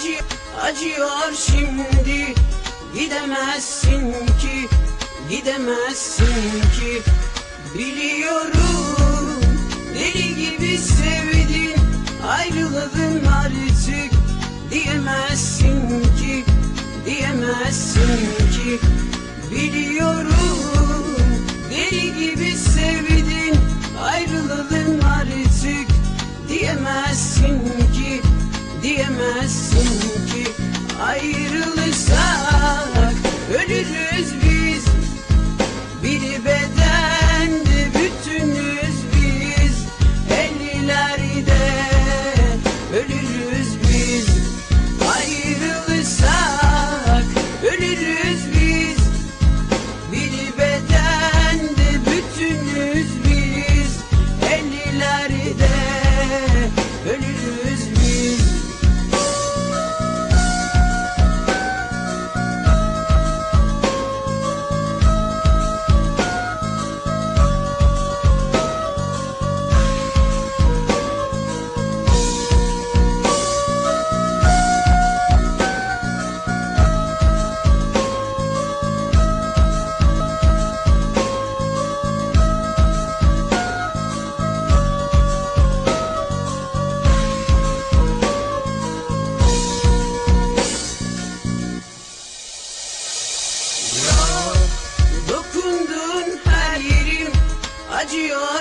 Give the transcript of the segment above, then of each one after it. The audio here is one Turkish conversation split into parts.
acı acıyor şimdi. Gidemezsin ki gidemezsin ki. Biliyorum deli gibi sevdin ayrılalım artık. Diyemezsin ki diyemezsin ki. Biliyorum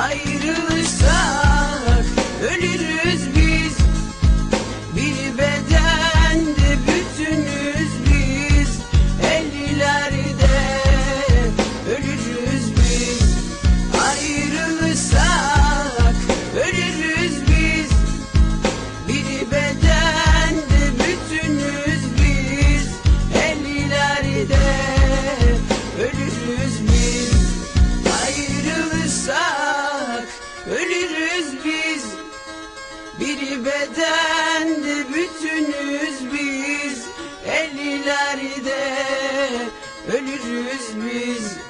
ayrılırsak ölürüz biz. Bir bedende bütünüz biz. Ellilerde ölürüz biz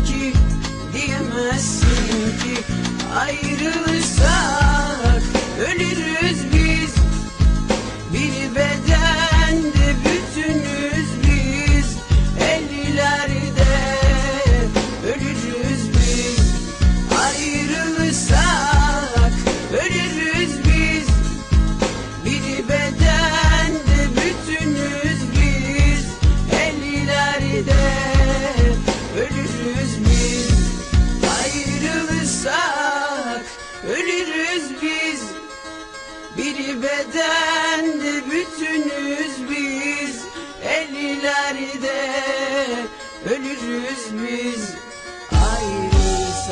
Diyemezsin ki? Ayrılırsak ölürüz Bir ellilerde ölürüz biz ayrılırsak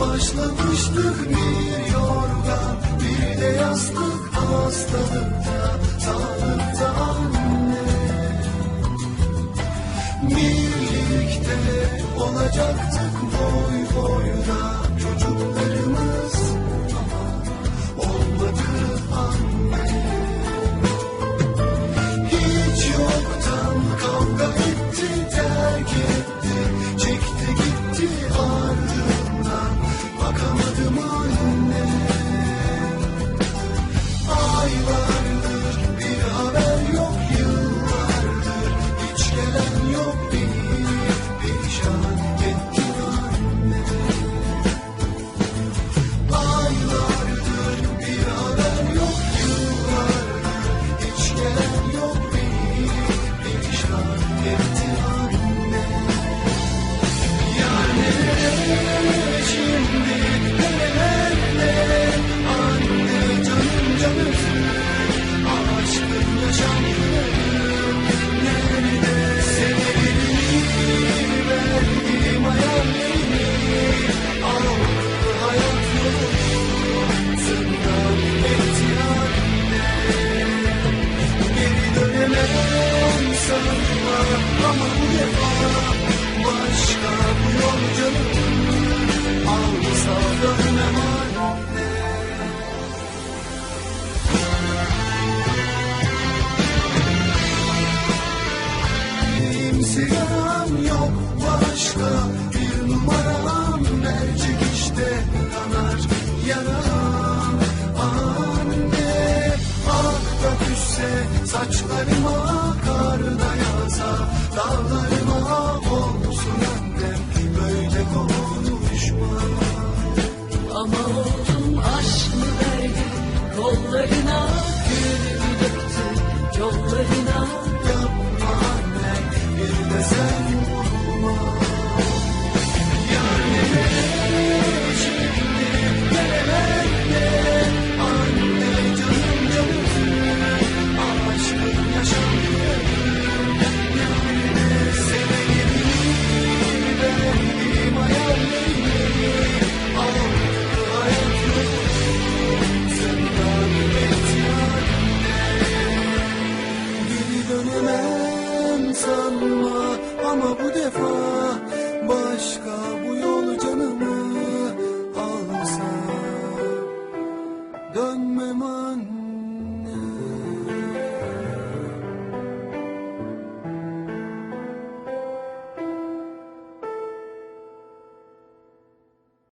Başlamıştık bir yorgan Bir de yastık hastalıkta Sağlıkta anne. Birlikte olacaktık boy boyda Çocuklar ama bu defa başka bu yol canım alsa dönemem. Sigaram yok başka bir numaram mercek işte yanar yanar.